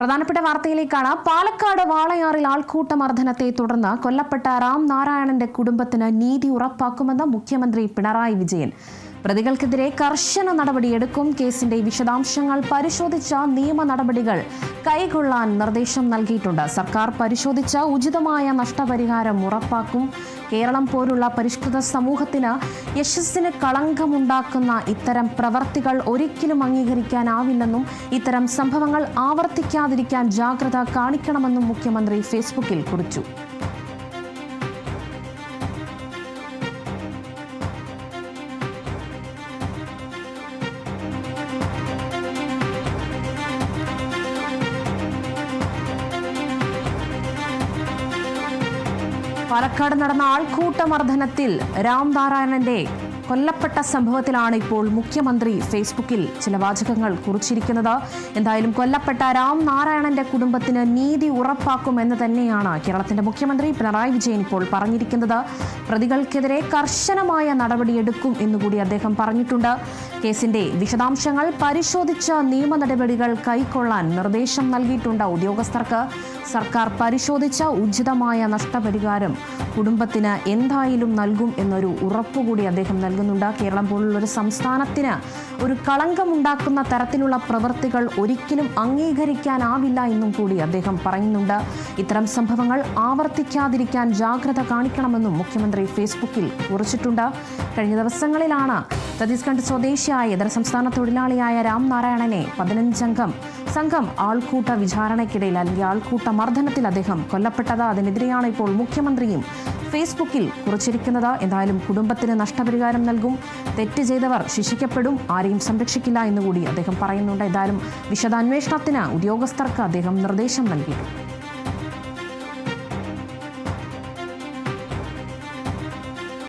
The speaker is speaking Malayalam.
പ്രധാനപ്പെട്ട വാർത്തയിലേക്കാണ്. പാലക്കാട് വാളയാറിൽ ആൾക്കൂട്ട മർദ്ദനത്തെ തുടർന്ന് കൊല്ലപ്പെട്ട രാം നാരായണന്റെ കുടുംബത്തിന് നീതി ഉറപ്പാക്കുമെന്ന് മുഖ്യമന്ത്രി പിണറായി വിജയൻ. പ്രതികൾക്കെതിരെ കർശന നടപടിയെടുക്കും. കേസിന്റെ വിശദാംശങ്ങൾ പരിശോധിച്ച നിയമ നടപടികൾ കൈകൊള്ളാൻ നിർദ്ദേശം നൽകിയിട്ടുണ്ട്. സർക്കാർ പരിശോധിച്ച ഉചിതമായ നഷ്ടപരിഹാരം ഉറപ്പാക്കും. കേരളം പോലുള്ള പരിഷ്കൃത സമൂഹത്തിന് യശസ്സിന് കളങ്കമുണ്ടാക്കുന്ന ഇത്തരം പ്രവർത്തികൾ ഒരിക്കലും അംഗീകരിക്കാനാവില്ലെന്നും ഇത്തരം സംഭവങ്ങൾ ആവർത്തിക്കാതിരിക്കാൻ ജാഗ്രത കാണിക്കണമെന്നും മുഖ്യമന്ത്രി ഫേസ്ബുക്കിൽ കുറിച്ചു. പാലക്കാട് നടന്ന ആൾക്കൂട്ട മർദ്ദനത്തിൽ രാം നാരായണന്റെ കൊല്ലപ്പെട്ട സംഭവത്തിലാണ് ഇപ്പോൾ മുഖ്യമന്ത്രി ഫേസ്ബുക്കിൽ ചില വാചകങ്ങൾ കുറിച്ചിരിക്കുന്നത്. എന്തായാലും കൊല്ലപ്പെട്ട രാം നാരായണന്റെ കുടുംബത്തിന് നീതി ഉറപ്പാക്കുമെന്ന് തന്നെയാണ് കേരളത്തിന്റെ മുഖ്യമന്ത്രി പിണറായി വിജയൻ ഇപ്പോൾ പറഞ്ഞിരിക്കുന്നത്. പ്രതികൾക്കെതിരെ കർശനമായ നടപടിയെടുക്കും എന്നുകൂടി അദ്ദേഹം പറഞ്ഞിട്ടുണ്ട്. കേസിന്റെ വിശദാംശങ്ങൾ പരിശോധിച്ച് നിയമ നടപടികൾ കൈക്കൊള്ളാൻ നിർദ്ദേശം നൽകിയിട്ടുണ്ട് ഉദ്യോഗസ്ഥർക്ക്. സർക്കാർ പരിശോധിച്ച ഉചിതമായ നഷ്ടപരിഹാരം കുടുംബത്തിന് എന്തായാലും നൽകും എന്നൊരു ഉറപ്പുകൂടി അദ്ദേഹം നൽകുന്നുണ്ട്. കേരളം പോലുള്ള ഒരു സംസ്ഥാനത്തിന് ഒരു കളങ്കമുണ്ടാക്കുന്ന തരത്തിലുള്ള പ്രവൃത്തികൾ ഒരിക്കലും അംഗീകരിക്കാനാവില്ല എന്നും കൂടി അദ്ദേഹം പറയുന്നുണ്ട്. ഇത്തരം സംഭവങ്ങൾ ആവർത്തിക്കാതിരിക്കാൻ ജാഗ്രത കാണിക്കണമെന്നും മുഖ്യമന്ത്രി ഫേസ്ബുക്കിൽ കുറിച്ചിട്ടുണ്ട്. കഴിഞ്ഞ ദിവസങ്ങളിലാണ് ഛത്തീസ്ഗഡ് സ്വദേശിയായ ഇതര സംസ്ഥാന തൊഴിലാളിയായ രാം നാരായണനെ പതിനഞ്ചംഗം സംഘം ആൾക്കൂട്ട വിചാരണയ്ക്കിടയിൽ അല്ലെങ്കിൽ ആൾക്കൂട്ട മർദ്ദനത്തിൽ അദ്ദേഹം കൊല്ലപ്പെട്ടത്. അതിനെതിരെയാണ് ഇപ്പോൾ മുഖ്യമന്ത്രിയും ഫേസ്ബുക്കിൽ കുറിച്ചിരിക്കുന്നത്. എന്തായാലും കുടുംബത്തിന് നഷ്ടപരിഹാരം നൽകും. തെറ്റ് ചെയ്തവർ ശിക്ഷിക്കപ്പെടും. ആരെയും സംരക്ഷിക്കില്ല എന്നുകൂടി അദ്ദേഹം പറയുന്നുണ്ട്. എന്തായാലും വിശദാന്വേഷണത്തിന് ഉദ്യോഗസ്ഥർക്ക് അദ്ദേഹം നിർദ്ദേശം നൽകിയിട്ടുണ്ട്.